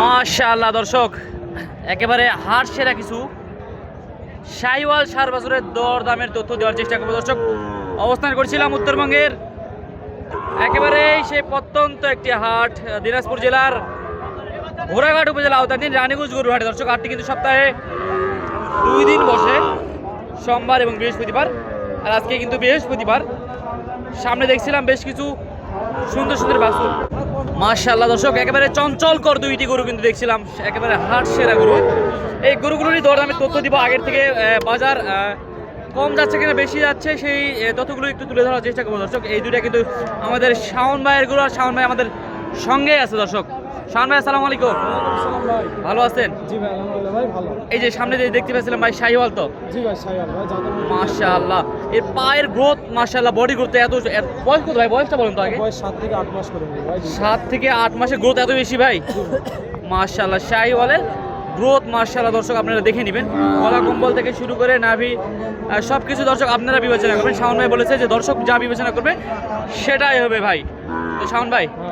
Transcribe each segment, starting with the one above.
মাশাআল্লাহ, দর্শক। একেবারে হার সেরা কিছু। সাইওয়াল সার বছরের দর দামের তথ্য দেওয়ার চেষ্টা করব, দর্শক। অবস্থান করছিলাম উত্তরবঙ্গের। একেবারে সেই প্রত্যন্ত একটি হাট, দিনাজপুর জেলার ঘোড়াঘাট উপজেলা আওতাধীন রানীগঞ্জ গরুহাটে। দর্শক, হাটটি কিন্তু সপ্তাহে দুই দিন বসে। সোমবার এবং বৃহস্পতিবার, আর আজকে কিন্তু বৃহস্পতিবার। সামনে দেখছিলাম বেশ কিছু সুন্দর সুন্দর বাসুর মাশাআল্লাহ দর্শক, একেবারে চঞ্চল কর দুইটি গরু কিন্তু দেখছিলাম। একেবারে হাট সেরা গরু। এই গরুগুলোরই দর আমি তথ্য দিব আগের থেকে বাজার কম যাচ্ছে কিনা বেশি যাচ্ছে সেই তথ্যগুলো একটু তুলে ধরার চেষ্টা করব দর্শক। এই দুইটা কিন্তু আমাদের শাওন ভাইয়ের গরু আর শাওন ভাই আমাদের সঙ্গে আছে দর্শক। শাওন ভাই আসসালামু আলাইকুম। ভালো আছেন? জি ভাই আলহামদুলিল্লাহ ভাই ভালো। এই যে সামনে যে দেখতে পাচ্ছিলাম ভাই শাহিওয়াল তো। জি ভাই সাইয়াল ভাই মাশাআল্লাহ। এই পায়ের গ্রোথ মাশাআল্লাহ বডি গ্রোথ এত এত- বয়স কত ভাই? বয়সটা বলুন তো আগে। বয়স সাত থেকে আট মাস করে ভাই। জি সাত থেকে আট মাসে গ্রোথ এত বেশি ভাই? মাশাআল্লাহ শাহিওয়ালের গ্রোথ মাশাআল্লাহ দর্শক আপনারা দেখে নেবেন। গলা কম্বল থেকে শুরু করে নাভি সব কিছু দর্শক আপনারা বিবেচনা করবেন। শাওন ভাই বলেছে যে দর্শক যা বিবেচনা করবে সেটাই হবে ভাই। তো শাওন ভাই ভাই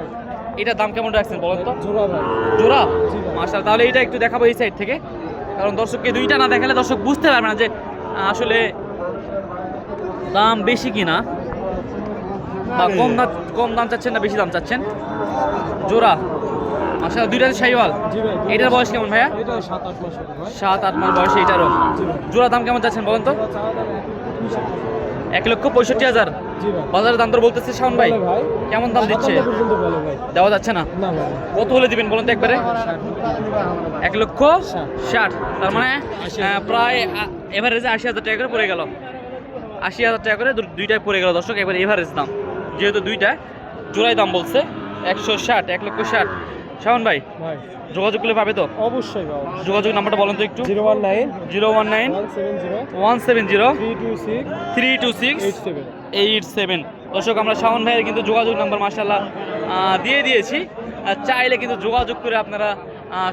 এটার দাম কেমন রাখছেন বলেন তো? জোড়া। মার্শাল তাহলে এটা একটু দেখাবো এই সাইড থেকে। কারণ দর্শককে দুইটা না দেখালে দর্শক বুঝতে পারবে না যে আসলে দাম বেশি কিনা। বা কম দাম কম দাম চাচ্ছেন না বেশি দাম চাচ্ছেন? জোড়া। মার্শাল দুইটা শাহিওয়াল জি এটার বয়স কেমন ভাইয়া? সাত, আট মাস বয়স এইটারও জি জোড়া দাম কেমন চাচ্ছেন বলেন তো? এক লক্ষ পঁয়ষট্টি। হাজার। বাজারের দাম তো বলতেছে শাওন ভাই। কেমন দাম দিচ্ছে? দেওয়া যাচ্ছে না? কত হলে দিবেন বলুন তো একবারে? এক লক্ষ ষাট। ষাট তার মানে প্রায় এভারেজে আশি হাজার টাকা করে পড়ে গেল। আশি হাজার টাকা করে দুইটায় পড়ে গেল দর্শক এবার এভারেজ দাম। যেহেতু দুইটা জোড়াই দাম বলছে একশো ষাট এক লক্ষ ষাট। শাওন ভাই যোগাযোগ করলে পাবে তো? অবশ্যই যোগাযোগ নাম্বারটা বলেন তো একটু। Zero one nine. Zero one nine. One seven zero. Three two six. Eight seven. দর্শক আমরা শাওন ভাইয়ের কিন্তু যোগাযোগ নাম্বার মাসাল্লাহ দিয়ে দিয়েছি। চাইলে কিন্তু যোগাযোগ করে আপনারা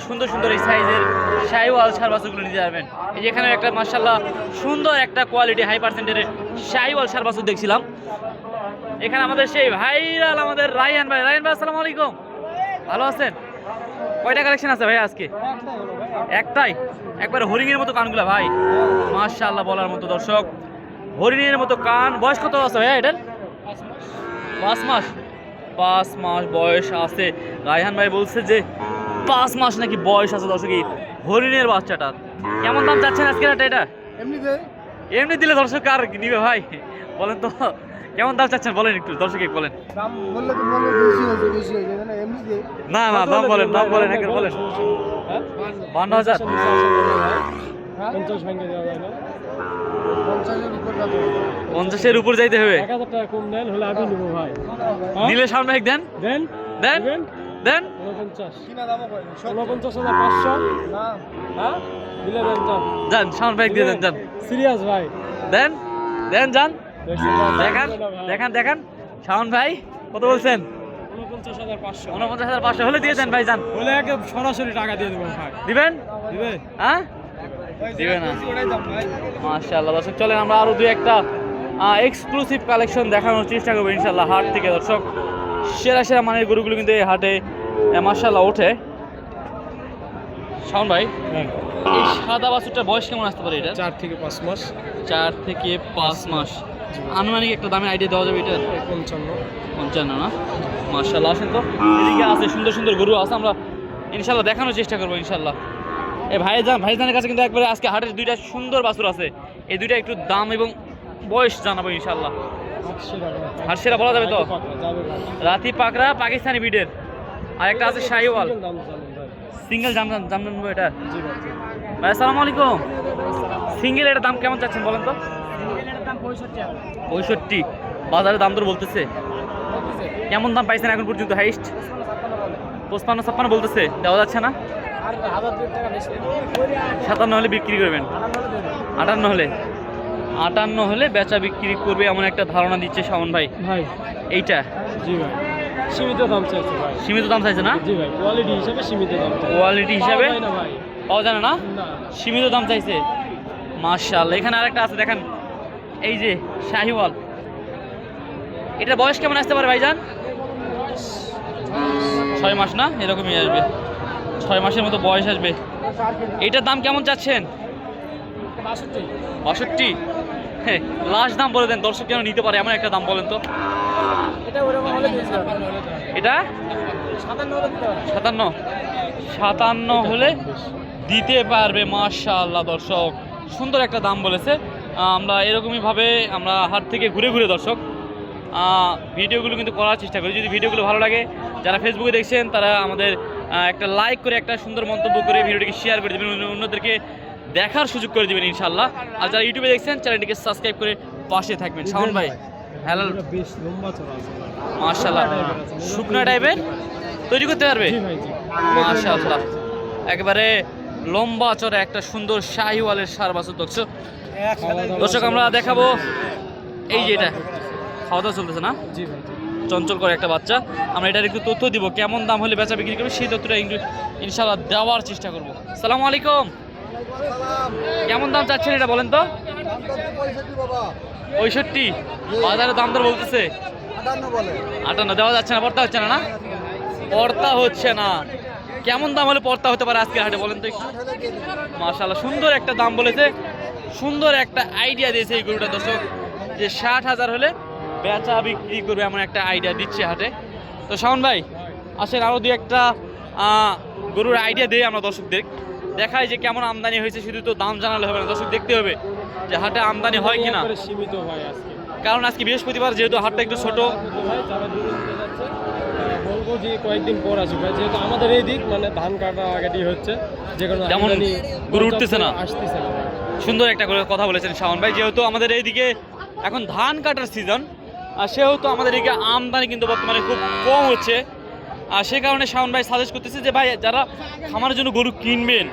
সুন্দর সুন্দর এই সাইজের শাহিওয়াল সার বাছুরগুলো নিতে পারবেন। এই যে এখানে একটা মাসাল্লাহ সুন্দর একটা কোয়ালিটি হাই পার্সেন্টের শাহিওয়াল সার বাছুর দেখছিলাম। এখানে আমাদের সেই ভাইরাল আমাদের রায়হান ভাই। রায়হান ভাই আসসালামু আলাইকুম। ভালো আছেন? কয়টা কালেকশন আছে ভাই আজকে? একটাই? একবার হরিণের মতো কানগুলা ভাই। মাশাআল্লাহ বলার মতো দর্শক। হরিণের মতো কান। বয়স কত আছে ভাইয়া এটার? পাঁচ মাস। পাঁচ মাস বয়স আছে। রায়হান ভাই বলছে যে পাঁচ মাস নাকি বয়স আছে দর্শক এই হরিণের বাচ্চাটার। কেমন দাম চাচ্ছেন আজকে এটা? এটা এমনি দিলে দর্শক আর নিবে ভাই। বলেন তো। কেমন দাম চাচ্ছেন? বলেন একটু দর্শকে বলেন। না না না দাম বলেন দাম বলেন একবার বলেন। বান্ন হাজার। না। পঞ্চাশের উপর যাইতে হবে। এক হাজার টাকা কম দেন হলে আমি নেব ভাই। নিলে সামনে এক দেন। দেন? দেন? দিবেন? দেন? উনপঞ্চাশ উনপঞ্চাশ হাজার পাঁচশো। না। হ্যাঁ? দিলে দেন যান। সামনে দিয়ে দেন যান। সিরিয়াস ভাই। দেন? দেন যান? দেখান দেখান দেখান শাওন ভাই কত বলছেন? উনপঞ্চাশ হাজার পাঁচশো। উনপঞ্চাশ হাজার পাঁচশো হলে দিয়ে দেন ভাই যান। হলে সরাসরি টাকা দিয়ে দেবো ভাই। দিবেন? দিবে। হ্যাঁ? দিবে না। মাশাআল্লাহ দর্শক চলেন আমরা আরও দুই একটা এক্সক্লুসিভ কালেকশন দেখানোর চেষ্টা করব ইনশাল্লাহ হাট থেকে দর্শক। সেরা সেরা মানের গরুগুলো কিন্তু এই হাটে মাশাআল্লাহ ওঠে। শাওন ভাই হ্যাঁ। এই সাদা বাছুরটার বয়স কেমন আসতে পারে এটা? চার থেকে পাঁচ মাস। চার থেকে পাঁচ মাস। আনুমানিক একটা দামের আইডিয়া দেওয়া যাবে এটা? পঞ্চান্ন। পঞ্চান্ন না? মার্শাল্লাহ আসেন তো। এদিকে আছে সুন্দর সুন্দর গরু আছে আমরা ইনশাল্লাহ দেখানোর চেষ্টা করব ইনশাল্লাহ এই ভাইজান ভাইজানের কাছে কিন্তু একবারে আজকে হাটের দুইটা সুন্দর বাছুর আছে। এই দুইটা একটু দাম এবং বয়স জানাব ইনশাল্লাহ টাকা বলা যাবে তো? রাতি পাকড়া পাকিস্তানি বিডের আর একটা আছে শাহিওয়াল। সিঙ্গেল জাম জাম নেব এটা ভাই ভাই আসসালামু আলাইকুম। সিঙ্গেল এটার দাম কেমন চাচ্ছেন বলেন তো? পঁয়ষট্টি বাজারে দাম দর বলতেছে। কেমন দাম পাইছেন এখন পর্যন্ত হাইস্ট পঁচপান্ন ছাপ্পান্ন বলতেছে। দেওয়া যাচ্ছে না? সাতান্ন হলে বিক্রি করবেন। আটান্ন হলে আটান্ন হলে? বেচা বিক্রি করবে এমন একটা ধারণা দিচ্ছে শাওন ভাই। ভাই। এইটা? জি ভাই। সীমিত দাম চাইছে ভাই। সীমিত দাম চাইছে না? জি ভাই। কোয়ালিটি হিসাবে সীমিত দাম কোয়ালিটি হিসাবে? পাওয়া যায় না? সীমিত দাম চাইছে। মার্শাল্লাহ এখানে আরেকটা আছে দেখেন। এই যে শাহিওয়াল। এটা বয়স কেমন আসতে পারে ভাইজান? ছয় মাস না? এরকমই আসবে। ছয় মাসের মতো বয়স আসবে। এটার দাম কেমন চাচ্ছেন? বাষট্টি। হ্যাঁ লাস্ট দাম বলে দেন। দর্শক কেন নিতে পারে এমন একটা দাম বলেন তো। এটা সাতান্ন। সাতান্ন হলে দিতে পারবে মাশাআল্লাহ দর্শক। সুন্দর একটা দাম বলেছে। আমরা এরকমইভাবে আমরা হাট থেকে ঘুরে ঘুরে দর্শক ভিডিওগুলো কিন্তু করার চেষ্টা করি। যদি ভিডিওগুলো ভালো লাগে যারা ফেসবুকে দেখছেন তারা আমাদের একটা লাইক করে একটা সুন্দর মন্তব্য করে ভিডিওটিকে শেয়ার করে দেবেন। অন্যদেরকে দেখার সুযোগ করে দেবেন ইনশাল্লাহ আর যারা ইউটিউবে দেখছেন চ্যানেলটিকে সাবস্ক্রাইব করে পাশে থাকবেন। শাওন ভাই হ্যালো আছে শুকনা টাইপের তৈরি করতে পারবে? মাশাআল্লাহ। একেবারে লম্বা চড়া একটা সুন্দর শাহিওয়ালের সার বাছুর দর্শক দর্শক আমরা দেখাবো এই যে এটা। খাওয়া দাওয়া চলতেছে না? জি ভাই চঞ্চল করে একটা বাচ্চা। আমরা এটার একটু তথ্য দিব কেমন দাম হলে বেচা বিক্রি করবে সেই তথ্যটা ইংরেজি ইনশাআল্লাহ দেওয়ার চেষ্টা করব। সালাম আলাইকুম। কেমন দাম চাচ্ছেন এটা বলেন তো? পঁয়ষট্টি। বাজারে দাম দর বলতেছে। আটান্ন দেওয়া যাচ্ছে না পড়তা হচ্ছে না না? পড়তা হচ্ছে না। কেমন দাম হলে পড়তা হতে পারে আজকে হাটে বলেন তো একটু। মাশাল্লাহ সুন্দর একটা দাম বলেছে। সুন্দর একটা আইডিয়া দিয়েছে এই গরুটা দর্শক। যে ষাট হাজার হলে বেচা বিক্রি করবে এমন একটা আইডিয়া দিচ্ছে হাটে। তো শাওন ভাই আসেন আরও দু একটা গরুর আইডিয়া দিয়ে আমরা দর্শকদের। দেখাই যে কেমন আমদানি হয়েছে শুধু তো দাম জানালে হবে না। দর্শক দেখতে হবে যে হাটে আমদানি হয় কিনা। সীমিত আজকে। কারণ আজকে বৃহস্পতিবার যেহেতু হাটটা একটু ছোট। তারা বলব যে কয়েকদিন পর আসবে ভাই। যেহেতু আমাদের এই দিক মানে ধান কাটা আগাটি হচ্ছে। যে কোনো যেমন গরু উঠতেছে না। আসতেছে না। সুন্দর একটা করে কথা বলেছেন শাওন ভাই যেহেতু আমাদের এইদিকে এখন ধান কাটার সিজন আর সেহেতু আমাদের এদিকে আমদানি কিন্তু বর্তমানে খুব কম হচ্ছে। আর সে কারণে শাওন ভাই সাজেস্ট করতেছে যে ভাই যারা খামারের জন্য গরু কিনবেন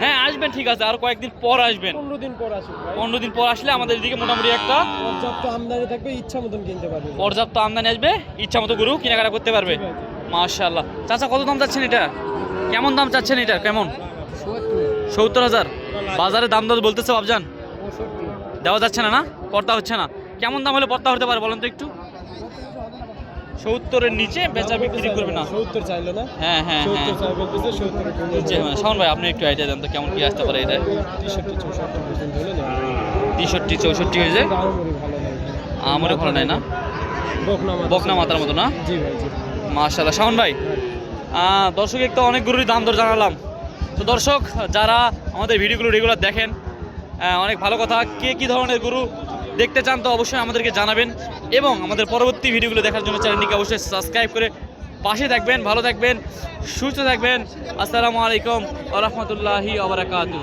হ্যাঁ আসবেন ঠিক আছে আর কয়েকদিন পর আসবেন। পনেরো দিন পর ভাই। পনেরো দিন পর আসলে আমাদের এদিকে মোটামুটি একটা পর্যাপ্ত আমদানি থাকবে ইচ্ছা মতন কিনতে পারবে। পর্যাপ্ত আমদানি আসবে ইচ্ছা মতো গরু কেনাকাটা করতে পারবে। মাশাল্লাহ চাচা কত দাম চাচ্ছেন এটা? কেমন দাম চাচ্ছেন এটা? কেমন? সত্তর হাজার। বাজারে দাম দর বলতেছে বাবজান দেওয়া যাচ্ছে না না? পর্দা হচ্ছে না। কেমন দাম হলে পর্দা হতে পারে বলেন তো একটু? সত্তরের নিচে বেচা বিক্রি করবে না। সত্তর চাইলো না? হ্যাঁ হ্যাঁ হ্যাঁ। মানে শাওন ভাই আপনি একটু আইডিয়া দেন তো কেমন কি আসতে পারে এটা। তেষট্টি চৌষট্টি হয়েছে? আমারও ভালো নাই না। বকনা মাথার মতো না? মাশাল্লাহ শাওন ভাই দর্শক তো অনেক গরুরই দাম দর জানালাম। তো দর্শক, যারা আমাদের ভিডিওগুলো রেগুলার দেখেন অনেক ভালো কথা। কে কী ধরনের গুরু দেখতে চান তো অবশ্যই আমাদেরকে জানাবেন এবং আমাদের পরবর্তী ভিডিওগুলো দেখার জন্য চ্যানেলটিকে অবশ্যই সাবস্ক্রাইব করে পাশে থাকবেন, ভালো থাকবেন, সুস্থ থাকবেন। আসসালামু আলাইকুম আ রহমতুল্লাহি আবরাকাতু